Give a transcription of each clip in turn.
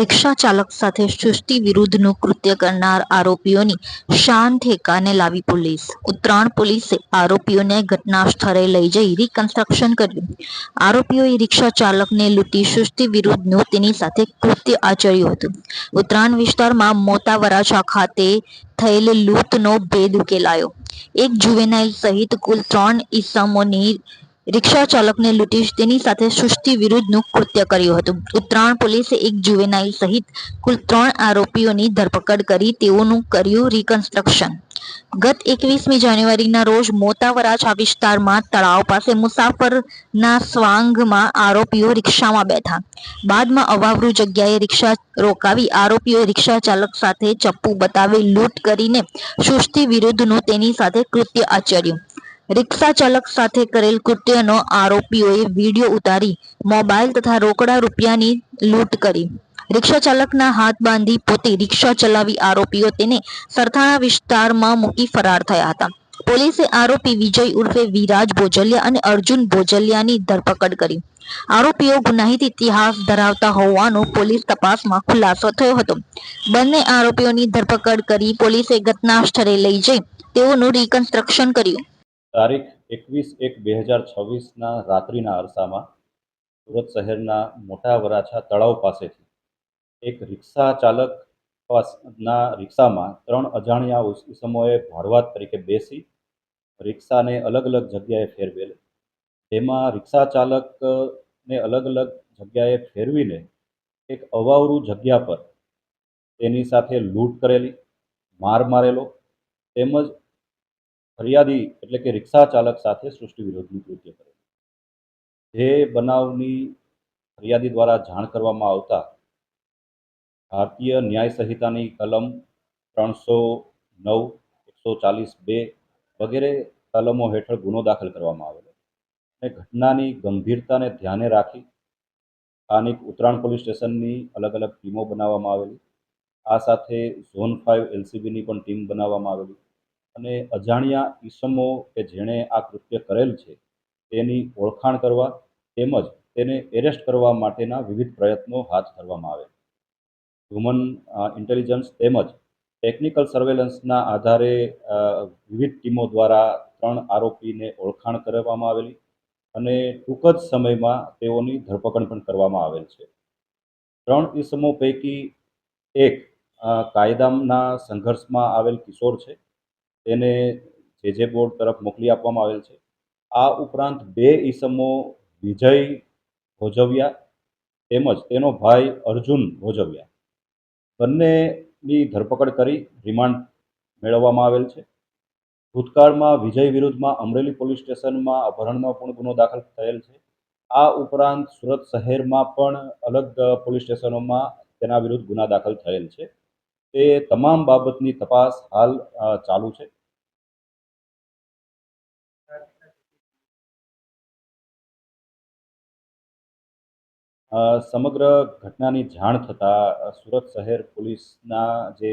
રિક્ષા ચાલક સાથે સૃષ્ટિ વિરુદ્ધનું કૃત્ય કરનાર આરોપીઓની શાન ઠેકાને લાવી પોલીસ. ઉત્તરાયણ પોલીસે આરોપીઓને ઘટના સ્થળે લઈ જઈ રિકન્સ્ટ્રક્શન કર્યું. આરોપીઓએ રિક્ષા ચાલકને લૂંટી સૃષ્ટિ વિરુદ્ધનું તેની સાથે કૃત્ય આચર્યું હતું. ઉત્તરાયણ વિસ્તારમાં મોટા વરાછા ખાતે થયેલ લૂંટનો ભેદ ઉકેલાયો. એક જુવેનાઇલ સહિત કુલ ત્રણ ઈસમોની રિક્ષા ચાલકને લૂંટી તેની સાથે સૃષ્ટિ વિરુદ્ધનું કૃત્ય કર્યું હતું. ઉત્તરાયણ પોલીસે એક જુવેનાઇલ સહિત કુલ ત્રણ આરોપીઓની ધરપકડ કરી તેઓનું કર્યું રિકન્સ્ટ્રક્શન ગત એકવીસમી જાન્યુઆરીના રોજ મોતાવરાછા વિસ્તારમાં તળાવ પાસે મુસાફરના સ્વાંગમાં આરોપીઓ રિક્ષામાં બેઠા. બાદમાં અવાવરૂ જગ્યાએ રિક્ષા રોકાવી આરોપીઓ રિક્ષા ચાલક સાથે ચપ્પુ બતાવી લૂંટ કરીને સૃષ્ટિ વિરુદ્ધનું તેની સાથે કૃત્ય આચર્યું. રિક્ષા ચાલક સાથે કરેલ કૃત્યનો આરોપીઓએ વીડિયો ઉતારી મોબાઈલ તથા રોકડા રૂપિયાની લૂંટ કરી. રિક્ષા ચાલકના હાથ બાંધી પોતે રિક્ષા ચલાવી આરોપીઓ તેને સરથાણા વિસ્તારમાં મૂકી ફરાર થયા હતા. પોલીસે આરોપી વિજય ઉર્ફે વિરાજ બોજલિયા અને અર્જુન બોજલિયાની ધરપકડ કરી. આરોપીઓ ગુનાહિત ઇતિહાસ ધરાવતા હોવાનો પોલીસ તપાસમાં ખુલાસો થયો હતો. બંને આરોપીઓની ધરપકડ કરી પોલીસે ઘટના સ્થળે લઈ જઈ તેઓનું રિકન્સ્ટ્રક્શન કર્યું. તારીખ એકવીસ એક બે હજાર છવ્વીસના રાત્રિના અરસામાં સુરત શહેરના મોટા વરાછા તળાવ પાસેથી એક રિક્ષા ચાલક પાસના રિક્ષામાં ત્રણ અજાણ્યા ઇસમોએ ભાડુઆત તરીકે બેસી રિક્ષાને અલગ અલગ જગ્યાએ ફેરવેલ. તેમાં રિક્ષા ચાલકને અલગ અલગ જગ્યાએ ફેરવીને એક અવાવરું જગ્યા પર તેની સાથે લૂંટ કરેલી, માર મારેલો તેમજ ફરિયાદી એટલે કે રિક્ષા ચાલક સાથે સૃષ્ટિ વિરોધનું કૃત્ય કરેલું જે બનાવની ફરિયાદી દ્વારા જાણ કરવામાં આવતા ભારતીય ન્યાય સંહિતાની કલમ ત્રણસો નવ, એકસો ચાલીસ બે વગેરે કલમો હેઠળ ગુનો દાખલ કરવામાં આવેલો. અને ઘટનાની ગંભીરતાને ધ્યાને રાખી સ્થાનિક ઉત્તરાયણ પોલીસ સ્ટેશનની અલગ અલગ ટીમો બનાવવામાં આવેલી. આ સાથે ઝોન ફાઇવ એલસીબીની પણ ટીમ બનાવવામાં આવેલી. અને અજાણ્યા ઈસમો કે જેણે આ કૃત્ય કરેલ છે, તેની ઓળખાણ કરવા તેમજ તેને એરેસ્ટ કરવા માટેના વિવિધ પ્રયત્નો હાથ ધરવામાં આવે. હ્યુમન ઇન્ટેલિજન્સ તેમજ ટેકનિકલ સર્વેલન્સના આધારે વિવિધ ટીમો દ્વારા ત્રણ આરોપીને ઓળખાણ કરવામાં આવેલી અને ટૂંક જ સમયમાં તેઓની ધરપકડ પણ કરવામાં આવેલ છે. ત્રણ ઈસમો પૈકી એક કાયદાના સંઘર્ષમાં આવેલ કિશોર છે. તેને જે જે બોર્ડ તરફ મોકલી આપવામાં આવેલ છે, આ ઉપરાંત બે ઈસમો વિજય ભોજવિયા તેમજ તેનો ભાઈ અર્જુન ભોજવિયા. બંનેની ધરપકડ કરી રિમાન્ડ મેળવવામાં આવેલ છે. ભૂતકાળમાં વિજય વિરુદ્ધમાં અમરેલી પોલીસ સ્ટેશનમાં અપહરણનો પણ ગુનો દાખલ થયેલ છે. આ ઉપરાંત સુરત શહેરમાં પણ અલગ પોલીસ સ્ટેશનોમાં તેના વિરુદ્ધ ગુના દાખલ થયેલ છે. તે તમામ બાબતની તપાસ હાલ ચાલુ છે. સમગ્ર ઘટનાની જાણ થતાં સુરત શહેર પોલીસના જે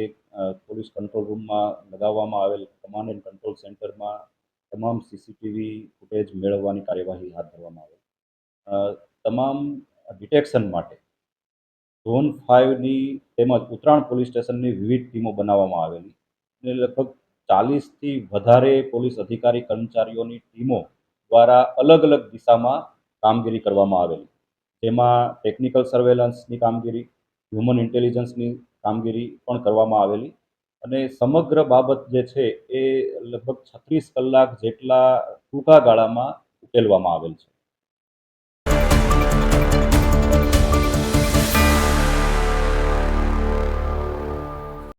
પોલીસ કંટ્રોલ રૂમમાં લગાવવામાં આવેલ કમાન્ડ એન્ડ કંટ્રોલ સેન્ટરમાં તમામ સીસીટીવી ફૂટેજ મેળવવાની કાર્યવાહી હાથ ધરવામાં આવી તમામ ડિટેક્શન માટે ઝોન ફાઇવની તેમજ ઉત્તરાયણ પોલીસ સ્ટેશનની વિવિધ ટીમો બનાવવામાં આવેલી. અને લગભગ ચાલીસથી વધારે પોલીસ અધિકારી કર્મચારીઓની ટીમો દ્વારા અલગ અલગ દિશામાં કામગીરી કરવામાં આવેલી. જેમાં ટેકનિકલ સર્વેલન્સની કામગીરી હ્યુમન ઇન્ટેલિજન્સની કામગીરી પણ કરવામાં આવેલી. અને સમગ્ર બાબત જે છે એ લગભગ છત્રીસ કલાક જેટલા ટૂંકા ગાળામાં ઉકેલવામાં આવેલ છે.